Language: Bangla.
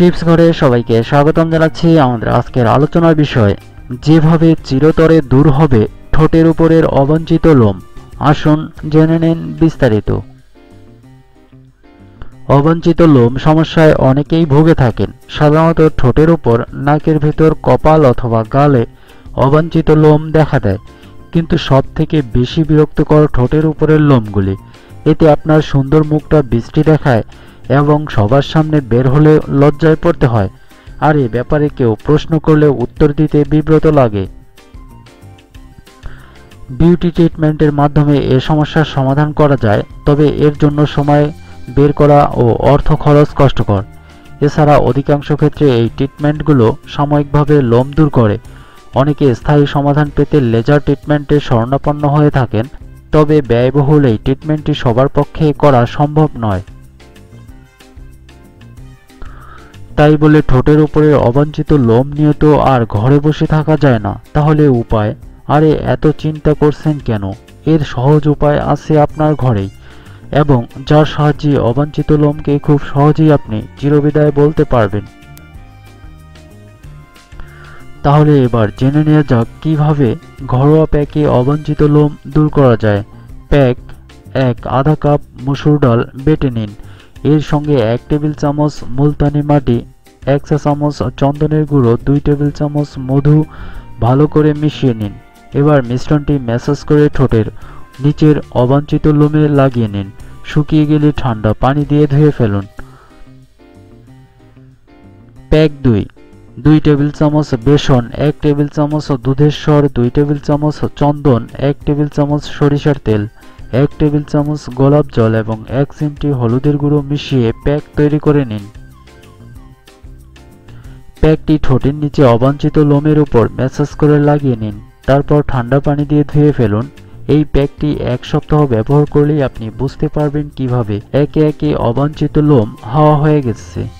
টিপস ঘরে সবাইকে স্বাগতম জানাচ্ছি আমাদের আজকের আলোচনার বিষয়, যেভাবে চিরতরে দূর হবে ঠোঁটের উপরের অবাঞ্ছিত লোম। আসুন জেনে নিন বিস্তারিত। অবাঞ্ছিত লোম সমস্যায় অনেকেই ভুগে থাকেন। সাধারণত ঠোঁটের উপর, নাকের ভেতর, কপাল অথবা গালে অবাঞ্ছিত লোম দেখা দেয়। কিন্তু সব থেকে বেশি বিরক্তকর ঠোঁটের উপরের লোমগুলি, এতে আপনার সুন্দর মুখটা বৃষ্টি দেখায় এবং সবার সামনে বের হলে লজ্জায় পড়তে হয়। আর এ ব্যাপারে কেউ প্রশ্ন করলে উত্তর দিতে বিব্রত লাগে। বিউটি ট্রিটমেন্টের মাধ্যমে এ সমস্যার সমাধান করা যায়, তবে এর জন্য সময় বের করা ও অর্থ খরচ কষ্টকর। এছাড়া অধিকাংশ ক্ষেত্রে এই ট্রিটমেন্টগুলো সাময়িকভাবে লোম দূর করে। অনেকে স্থায়ী সমাধান পেতে লেজার ট্রিটমেন্টে শরণাপন্ন হয়ে থাকেন, তবে ব্যয়বহুল এই ট্রিটমেন্টটি সবার পক্ষে করা সম্ভব নয়। তাই বলে ঠোঁটের উপরে অবাঞ্ছিত লোম নিয়ে তো আর ঘরে বসে থাকা যায় না। তাহলে উপায়? আরে, এত চিন্তা করছেন কেন? এর সহজ উপায় আছে আপনার ঘরেই। এবং যার সাহায্যে অবাঞ্ছিত লোমকে খুব সহজেই আপনি চিরবিদায় বলতে পারবেন। তাহলে এবার জেনে নেওয়া যাক কীভাবে ঘরোয়া প্যাকে অবাঞ্ছিত লোম দূর করা যায়। প্যাক, এক আধা কাপ মুসুর ডাল বেটে নিন। এর সঙ্গে এক টেবিল চামচ মুলতানি মাটি, এক চা চামচ চন্দনের গুঁড়ো, দুই টেবিল চামচ মধু ভালো করে মিশিয়ে নিন। এবার মিশ্রণটি ম্যাসাজ করে ঠোঁটের নিচের অবাঞ্ছিত লোমে লাগিয়ে নিন। শুকিয়ে গেলে ঠান্ডা পানি দিয়ে ধুয়ে ফেলুন। প্যাক দুই দুই টেবিল চামচ বেসন, এক টেবিল চামচ দুধের স্বর দুই টেবিল চামচ চন্দন, এক টেবিল চামচ সরিষার তেল। এক টেবিল চামচ গোলাপ জল এবং এক চিমটি হলুদের গুঁড়ো মিশিয়ে প্যাক তৈরি করে নিন। প্যাকটি ঠোঁটের নিচে অবাঞ্ছিত লোমের উপর ম্যাসাজ করে লাগিয়ে নিন, তারপর ঠান্ডা পানি দিয়ে ধুয়ে ফেলুন। এই প্যাকটি এক সপ্তাহ ব্যবহার করলেই আপনি বুঝতে পারবেন কীভাবে একে একে অবাঞ্ছিত লোম হাওয়া হয়ে গেছে।